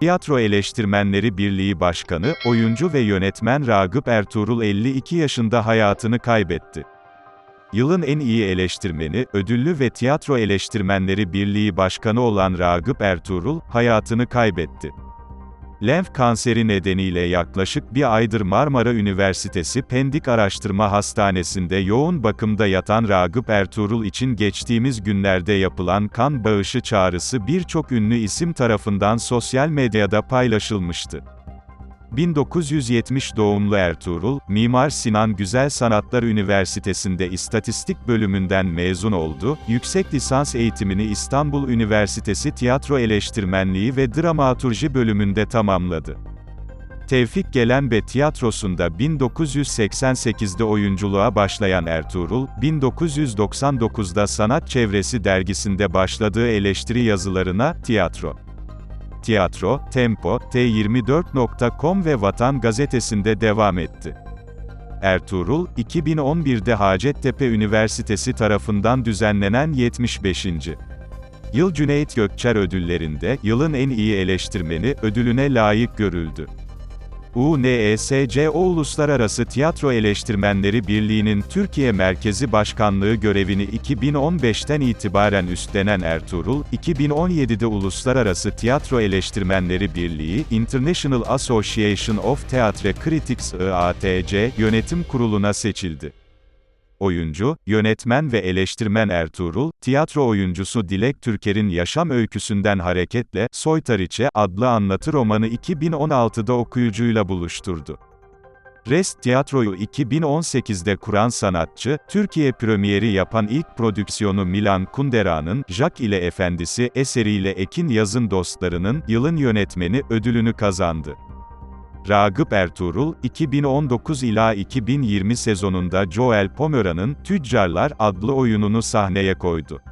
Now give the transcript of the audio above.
Tiyatro Eleştirmenleri Birliği Başkanı, oyuncu ve yönetmen Ragıp Ertuğrul 52 yaşında hayatını kaybetti. Yılın en iyi eleştirmeni, ödüllü ve Tiyatro Eleştirmenleri Birliği Başkanı olan Ragıp Ertuğrul, hayatını kaybetti. Lenf kanseri nedeniyle yaklaşık bir aydır Marmara Üniversitesi Pendik Araştırma Hastanesi'nde yoğun bakımda yatan Ragıp Ertuğrul için geçtiğimiz günlerde yapılan kan bağışı çağrısı birçok ünlü isim tarafından sosyal medyada paylaşılmıştı. 1970 doğumlu Ertuğrul, Mimar Sinan Güzel Sanatlar Üniversitesi'nde İstatistik bölümünden mezun oldu, yüksek lisans eğitimini İstanbul Üniversitesi Tiyatro Eleştirmenliği ve Dramaturji bölümünde tamamladı. Tevfik Gelenbe tiyatrosunda 1988'de oyunculuğa başlayan Ertuğrul, 1999'da Sanat Çevresi dergisinde başladığı eleştiri yazılarına, tiyatro, Tiyatro, Tempo, T24.com ve Vatan Gazetesi'nde devam etti. Ertuğrul, 2011'de Hacettepe Üniversitesi tarafından düzenlenen 75. Yıl Cüneyt Gökçer ödüllerinde, yılın en iyi eleştirmeni, ödülüne layık görüldü. UNESCO Uluslararası Tiyatro Eleştirmenleri Birliği'nin Türkiye Merkezi Başkanlığı görevini 2015'ten itibaren üstlenen Ertuğrul, 2017'de Uluslararası Tiyatro Eleştirmenleri Birliği, International Association of Theatre Critics IATC, yönetim kuruluna seçildi. Oyuncu, yönetmen ve eleştirmen Ertuğrul, tiyatro oyuncusu Dilek Türker'in yaşam öyküsünden hareketle, Soytariçe adlı anlatı romanı 2016'da okuyucuyla buluşturdu. Rest Tiyatro'yu 2018'de kuran sanatçı, Türkiye premieri yapan ilk prodüksiyonu Milan Kundera'nın, Jack ile Efendisi eseriyle Ekin Yaz'ın Dostlarının, Yılın Yönetmeni, ödülünü kazandı. Ragıp Ertuğrul, 2019 ila 2020 sezonunda Joel Pomera'nın Tüccarlar adlı oyununu sahneye koydu.